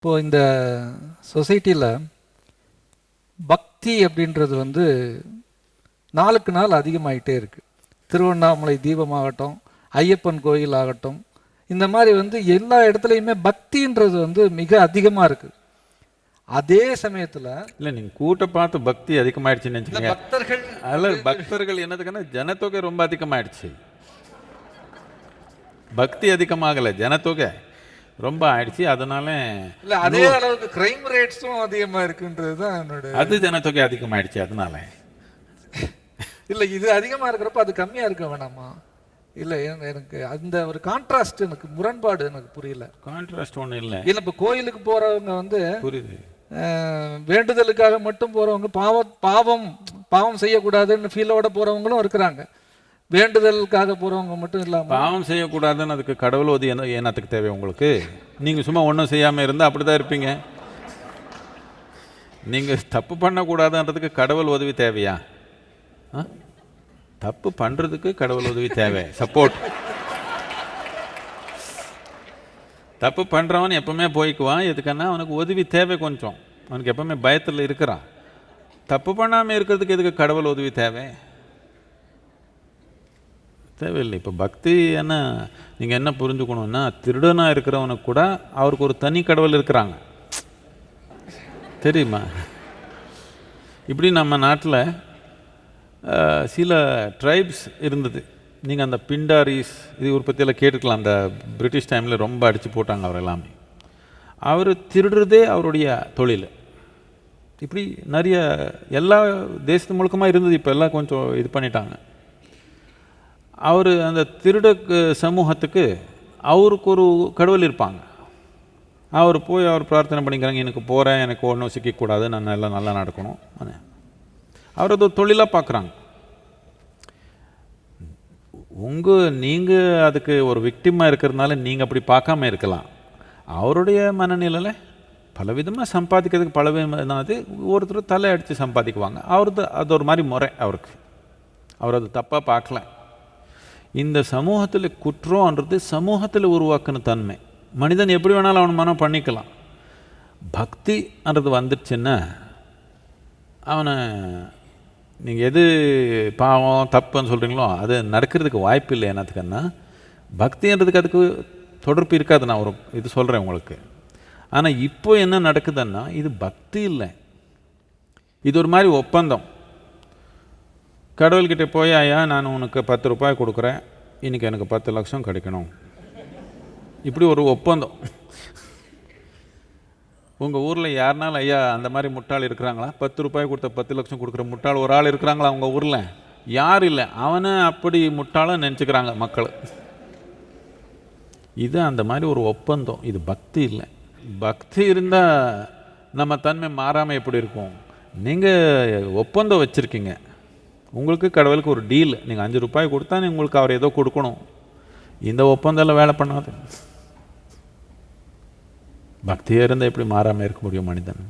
இப்போ இந்த சொசைட்டியில் பக்தி அப்படின்றது வந்து நாளுக்கு நாள் அதிகமாயிட்டே இருக்கு. திருவண்ணாமலை தீபமாகட்டும் ஐயப்பன் கோயில் ஆகட்டும் இந்த மாதிரி வந்து எல்லா இடத்துலையுமே பக்தின்றது வந்து மிக அதிகமாக இருக்கு. அதே சமயத்தில் இல்லை நீங்கள் கூட்ட பார்த்து பக்தி அதிகமாயிடுச்சுன்னு பக்தர்கள் அதில் பக்தர்கள் என்னதுக்குன்னா ஜனத்தொகை ரொம்ப அதிகமாயிடுச்சு. பக்தி அதிகமாகலை ஜனத்தொகை. ரொம்ப ஆயிடுச்சு. அதனால இல்லை அதே அளவுக்கு கிரைம் ரேட்ஸும் அதிகமாக இருக்குன்றது தான் என்னோட அது ஜனத்தொகை அதிகமாயிடுச்சு. அதனால. இல்லை இது அதிகமாக இருக்கிறப்ப அது கம்மியாக இருக்க வேணாமா? இல்லை எனக்கு அந்த ஒரு கான்ட்ராஸ்ட் எனக்கு முரண்பாடு எனக்கு புரியல. கான்ட்ராஸ்ட் ஒன்றும் இல்லை. இல்லை இப்போ கோயிலுக்கு போறவங்க வந்து புரியுது. வேண்டுதலுக்காக மட்டும் போறவங்க பாவம் பாவம் பாவம் செய்யக்கூடாதுன்னு ஃபீலோட போறவங்களும் இருக்கிறாங்க. வேண்டுதலுக்காக போறவங்க மட்டும் இல்லாம பாவம் செய்யக்கூடாதுன்னு அதுக்கு கடவுள் உதவி என்ன ஏனத்துக்கு தேவை உங்களுக்கு? நீங்கள் சும்மா ஒன்றும் செய்யாமல் இருந்தால் அப்படி தான் இருப்பீங்க. நீங்கள் தப்பு பண்ணக்கூடாதுன்றதுக்கு கடவுள் உதவி தேவையா? ஆ? தப்பு பண்ணுறதுக்கு கடவுள் உதவி தேவை. சப்போர்ட் தப்பு பண்ணுறவன் எப்பவுமே போய்க்குவான். எதுக்குன்னா அவனுக்கு உதவி தேவை கொஞ்சம். அவனுக்கு எப்பவுமே பயத்தில் இருக்கிறான். தப்பு பண்ணாமல் இருக்கிறதுக்கு எதுக்கு கடவுள் உதவி தேவை? தேவையில்லை. இப்போ பக்தி என்ன நீங்கள் என்ன புரிஞ்சுக்கணும்னா திருடனாக இருக்கிறவனுக்கு கூட அவருக்கு ஒரு தனி கடவுள் இருக்கிறாங்க. தெரியுமா? இப்படி நம்ம நாட்டில் சில ட்ரைப்ஸ் இருந்தது. நீங்கள் அந்த பிண்டாரிஸ் இது உற்பத்தியில் கேட்டுக்கலாம். அந்த பிரிட்டிஷ் டைமில் ரொம்ப அடித்து போட்டாங்க அவர் எல்லாமே. அவர் திருடுறதே அவருடைய தொழில். இப்படி நிறைய எல்லா தேசத்து முழுக்கமாக இருந்தது. இப்போ எல்லாம் கொஞ்சம் இது பண்ணிட்டாங்க. அவர் அந்த திருட சமூகத்துக்கு அவருக்கு ஒரு கடவுள் இருப்பாங்க. அவர் போய் அவர் பிரார்த்தனை பண்ணிக்கிறாங்க எனக்கு போகிறேன் எனக்கு ஒன்றும் சிக்கக்கூடாது நான் எல்லாம் நல்லா நடக்கணும். அவர் அது ஒரு தொழிலாக பார்க்குறாங்க உங்கள் நீங்கள் அதுக்கு ஒரு விக்டிமாக இருக்கிறதுனால நீங்கள் அப்படி பார்க்காம இருக்கலாம். அவருடைய மனநிலையில் பலவிதமாக சம்பாதிக்கிறதுக்கு பல விதமானது ஒருத்தர் தலை அடித்து சம்பாதிக்குவாங்க. அவரது அது ஒரு மாதிரி முறை அவருக்கு. அவர் அது தப்பாக பார்க்கல இந்த சமூகத்தில் குற்றம்ன்றது சமூகத்தில் உருவாக்குன தன்மை. மனிதன் எப்படி வேணாலும் அவன் மனம் பண்ணிக்கலாம். பக்தின்றது வந்துடுச்சுன்னா அவனை நீங்கள் எது பாவம் தப்புன்னு சொல்கிறீங்களோ அது நடக்கிறதுக்கு வாய்ப்பு இல்லை. என்னத்துக்குன்னா பக்தின்றதுக்கு அதுக்கு தொடர்பு இருக்காது. நான் ஒரு இது சொல்கிறேன் உங்களுக்கு. ஆனால் இப்போ என்ன நடக்குதுன்னா இது பக்தி இல்லை. இது ஒரு மாதிரி ஒப்பந்தம். கடவுள்கிட்ட போய் ஐயா நான் உனக்கு பத்து ரூபாய் கொடுக்குறேன். இன்னைக்கு எனக்கு பத்து லட்சம் கிடைக்கணும். இப்படி ஒரு ஒப்பந்தம். உங்கள் ஊரில் யாருனாலும் ஐயா அந்த மாதிரி முட்டாள் இருக்கிறாங்களா? பத்து ரூபாய் கொடுத்த பத்து லட்சம் கொடுக்குற முட்டாள் ஒரு ஆள் இருக்கிறாங்களா உங்கள் ஊரில்? யார் இல்லை. அவனை அப்படி முட்டாளாக நினச்சிக்கிறாங்க மக்கள். இது அந்த மாதிரி ஒரு ஒப்பந்தம். இது பக்தி இல்லை. பக்தி இருந்தால் நம்ம தன்மை மாறாமல் எப்படி இருக்கும்? நீங்கள் ஒப்பந்தம் வச்சுருக்கீங்க. உங்களுக்கு கடவுளுக்கு ஒரு டீல் நீங்கள் அஞ்சு ரூபாய் கொடுத்தா நீ உங்களுக்கு அவர் ஏதோ கொடுக்கணும். இந்த ஒப்பந்தம் வேலை பண்ணாது. பக்தியாக இருந்தால் எப்படி மாறாமல் இருக்க முடியும் மனிதன்?